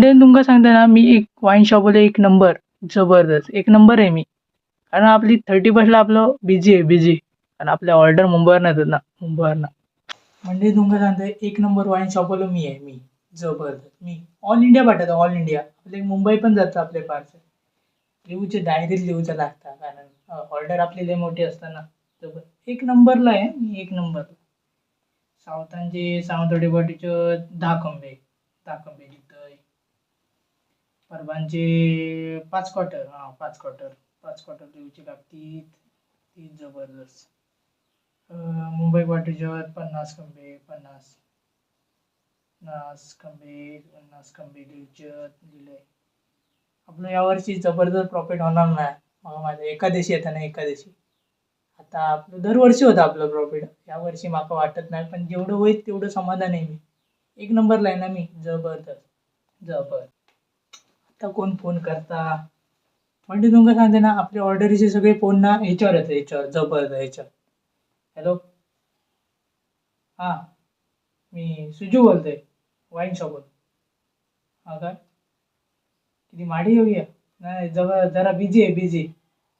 Then तुमका सांगता ना मी एक वाईन शॉपवाले एक नंबर जबरदस्त. एक नंबर आहे मी. कारण आपली थर्टी पर्सेंट आपलं बिझी आहे बिझी कारण आपल्या ऑर्डर मुंबईवर येतात ना मुंबईवर ना म्हणजे तुमका सांगते एक नंबर वाईन शॉपवाला मी आहे मी. जबरदस्त. मी. ऑल इंडिया पाठवतो ऑल इंडिया आपले मुंबई पण जातं आपले पार्सल लिहूचे डायरीत लिहूचं लागतं कारण ऑर्डर आपली लय मोठी असताना जबर एक नंबरला आहे मी एक नंबरला सावतांचे सावंतवाडी पाटीचं दहा कंबे दहा कंबे परबांचे पाच क्वार्टर हां पाच क्वार्टर पाच क्वार्टर लिहूची लागतील. ती जबरदस्त. मुंबई पाटीच्यावर पन्नास खंबे पन्नास पन्नास खंबे पन्नास खंबे देऊचे दिले. आपलं यावर्षी जबरदस्त प्रॉफिट होणार नाही. मला माझ्या एकादशी येतं ना एकादशी. आता आपलं दरवर्षी होतं आपलं प्रॉफिट यावर्षी माका वाटत नाही पण जेवढं होईल तेवढं समाधान आहे मी. एक नंबरला आहे ना मी जबरदस्त जबर आता कोण फोन करता? म्हणजे तुमका सांगते ना आपल्या ऑर्डरीचे सगळे फोन ना ह्याच्यावर येतात ह्याच्यावर जबरदस्त ह्याच्यावर हॅलो हां. मी सुजू बोलतोय वाईन शॉपवर हां काय किती माडी येऊया नाही जवळ जरा बिझी आहे बिझी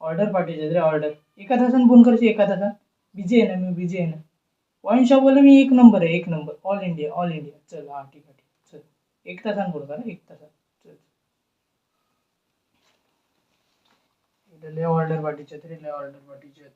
ऑर्डर पाठवायचे रे ऑर्डर एका तासानं फोन करशी एका तासात? बिझी आहे ना मी बिझी आहे ना. वाईन शॉपवाला मी एक नंबर आहे एक number all India all India चल हां ठीक आहे ठीक आहे. चल. एक तासान फोन करा एक तासात. चल. the lay order by teacher, the lay order by teacher.